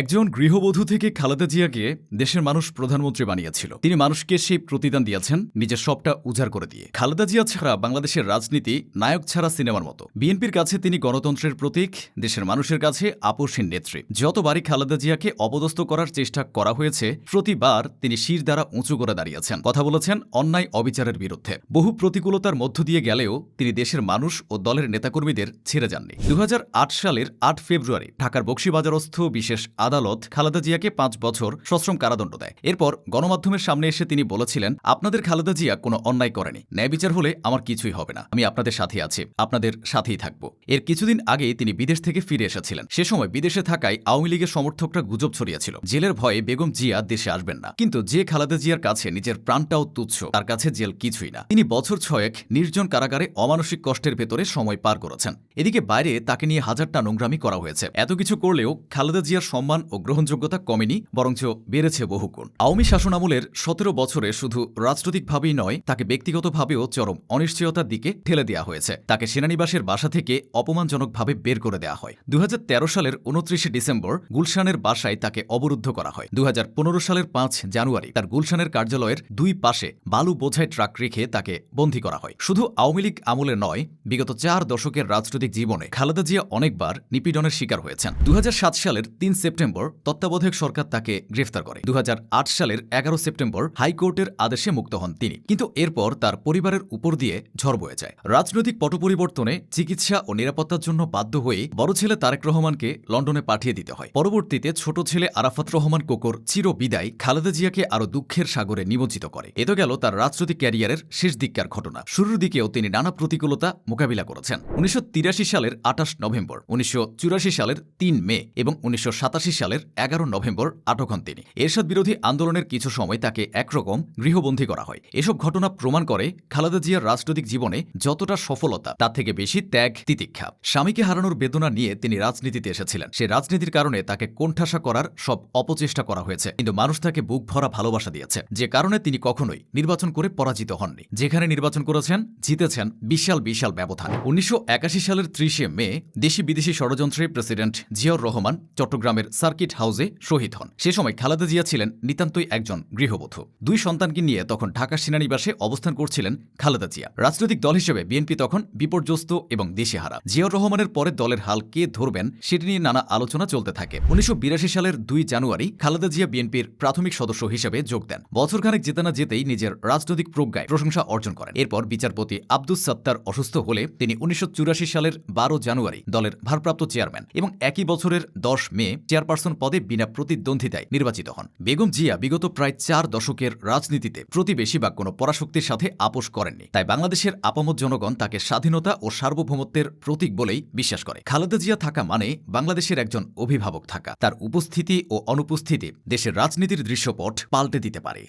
একজন গৃহবধূ থেকে খালেদা জিয়াকে দেশের মানুষ প্রধানমন্ত্রী বানিয়েছিল। তিনি মানুষকে সেই প্রতিদান দিয়েছেন, নিজের সবটা উজাড় করে দিয়ে। খালেদা জিয়া ছাড়া বাংলাদেশের রাজনীতি নায়ক ছাড়া সিনেমার মতো। বিএনপির কাছে তিনি গণতন্ত্রের প্রতীক, দেশের মানুষের কাছে আপোষহীন নেত্রী। যতবারই খালেদা জিয়াকে অপদস্থ করার চেষ্টা করা হয়েছে, প্রতিবার তিনি শির দ্বারা উঁচু করে দাঁড়িয়েছেন। কথা বলেছেন অন্যায় অবিচারের বিরুদ্ধে। বহু প্রতিকূলতার মধ্য দিয়ে গেলেও তিনি দেশের মানুষ ও দলের নেতাকর্মীদের ছেড়ে যাননি। দু হাজার আট সালের আট ফেব্রুয়ারি ঢাকার বক্সিবাজারস্থ বিশেষ আদালত খালেদা জিয়াকে পাঁচ বছর সশ্রম কারাদণ্ড দেয়। এরপর গণমাধ্যমের সামনে এসে তিনি বলেছিলেন, আপনাদের খালেদা জিয়া কোনো অন্যায় করেনি। ন্যায় বিচার হলে আমার কিছুই হবে না। আমি আপনাদের সাথে আছি। আপনাদের সাথেই থাকব। এর কিছুদিন আগে তিনি বিদেশ থেকে ফিরে এসেছিলেন। সে সময় বিদেশে থাকায় আওয়ামী লীগের সমর্থকরা গুজব ছড়িয়েছিল। জেলের ভয়ে বেগম জিয়া দেশে আসবেন না। কিন্তু যে খালেদা জিয়ার কাছে নিজের প্রাণটাও তুচ্ছ, তার কাছে জেল কিছুই না। তিনি বছর ছয়েক নির্জন কারাগারে অমানসিক কষ্টের ভেতরে সময় পার করেছেন। এদিকে বাইরে তাকে নিয়ে হাজারটা নোংরামি করা হয়েছে। এত কিছু করলেও খালেদা জিয়ার সম্মান ও গ্রহণযোগ্যতা কমেনি, বরঞ্চ বেড়েছে বহুগুণ। আওয়ামী শাসনামলের সতেরো বছরে শুধু রাজনৈতিকভাবেই নয়, তাকে ব্যক্তিগতভাবেও চরম অনিশ্চয়তার দিকে ঠেলে দেওয়া হয়েছে। তাকে সেনানিবাসের বাসা থেকে অপমানজনকভাবে বের করে দেওয়া হয়। দু সালের উনত্রিশে ডিসেম্বর গুলশানের বাসায় তাকে অবরুদ্ধ করা হয়। দু হাজার পনেরো সালের পাঁচ জানুয়ারি তার গুলশানের কার্যালয়ের দুই পাশে বালু বোঝাই ট্রাক রেখে তাকে বন্দী করা হয়। শুধু আওয়ামী লীগ আমলে নয়, বিগত চার দশকের রাজনৈতিক জীবনে খালেদা জিয়া অনেকবার নিপীড়নের শিকার হয়েছেন। দুই হাজার সাত সালের তিন সেপ্টেম্বর তত্ত্বাবধায়ক সরকার তাকে গ্রেফতার করে। দু হাজার আট সালের এগারো সেপ্টেম্বর হাইকোর্টের আদেশে মুক্ত হন তিনি। কিন্তু এরপর তার পরিবারের উপর দিয়ে ঝড় বয়ে যায়। রাজনৈতিক পট পরিবর্তনে চিকিৎসা ও নিরাপত্তার জন্য বাধ্য হয়ে বড় ছেলে তারেক রহমানকে লন্ডনে পাঠিয়ে দিতে হয়। পরবর্তীতে ছোট ছেলে আরাফাত রহমান কোকর চির বিদায় খালেদা জিয়াকে আরও দুঃখের সাগরে নিমজ্জিত করে। এ তো গেল তার রাজনৈতিক ক্যারিয়ারের শেষ দিককার ঘটনা। শুরুর দিকেও তিনি নানা প্রতিকূলতা মোকাবিলা করেছেন। উনিশশো তিরাশি সালের আঠাশ নভেম্বর, উনিশশো চুরাশি সালের তিন মে এবং উনিশশো সাতাশি সালের এগারো নভেম্বর আটক হন তিনি। এরশাদ বিরোধী আন্দোলনের কিছু সময় তাকে একরকম গৃহবন্দী করা হয়। এসব ঘটনা প্রমাণ করে খালেদা জিয়ার রাজনৈতিক জীবনে যতটা সফলতা, তার থেকে বেশি ত্যাগ, তিতিক্ষা। স্বামীকে হারানোর বেদনা নিয়ে তিনি রাজনীতিতে এসেছিলেন। সে রাজনীতির কারণে তাকে কোণঠাসা করার সব অপচেষ্টা করা হয়েছে। কিন্তু মানুষ তাকে বুক ভরা ভালোবাসা দিয়েছে। যে কারণে তিনি কখনোই নির্বাচন করে পরাজিত হননি। যেখানে নির্বাচন করেছেন, জিতেছেন বিশাল বিশাল ব্যবধান। উনিশশো একাশি সালের ত্রিশে মে দেশি বিদেশি ষড়যন্ত্রে প্রেসিডেন্ট জিয়াউর রহমান চট্টগ্রামের সার্কিট হাউসে শহীদ হন। সে সময় খালেদা জিয়া ছিলেন নিতান্তই একজন গৃহবধূ। দুই সন্তানকে নিয়ে তখন ঢাকা সেনানিবাসে অবস্থান করছিলেন খালেদা জিয়া। রাজনৈতিক দল হিসেবে বিএনপি তখন বিপর্যস্ত এবং দেশেহারা। জিয়াউর রহমানের পরে দলের হাল কে ধরবেন সেটি নিয়ে নানা আলোচনা চলতে থাকে। উনিশশো সালের দুই জানুয়ারি খালেদা জিয়া বিএনপির প্রাথমিক সদস্য হিসেবে যোগ দেন। বছরখানেক যেতে না যেতেই নিজের রাজনৈতিক প্রজ্ঞায় প্রশংসা অর্জন করেন। এরপর বিচারপতি আব্দুস সত্তার অসুস্থ হলে তিনি উনিশশো চুরাশি সালের বারো জানুয়ারি দলের ভারপ্রাপ্ত চেয়ারম্যান এবং একই বছরের দশ মে চেয়ারপারসন পদে বিনা প্রতিদ্বন্দ্বিতায় নির্বাচিত হন। বেগম জিয়া বিগত প্রায় চার দশকের রাজনীতিতে প্রতিবেশী বা কোনো পরাশক্তির সাথে আপোষ করেননি। তাই বাংলাদেশের আপামত জনগণ তাকে স্বাধীনতা ও সার্বভৌমত্বের প্রতীক বলেই বিশ্বাস করে। খালেদা জিয়া থাকা মানে বাংলাদেশের একজন অভিভাবক থাকা। তার উপস্থিতি ও অনুপস্থিতি দেশের রাজনীতির দৃশ্যপট পাল্টে দিতে পারে।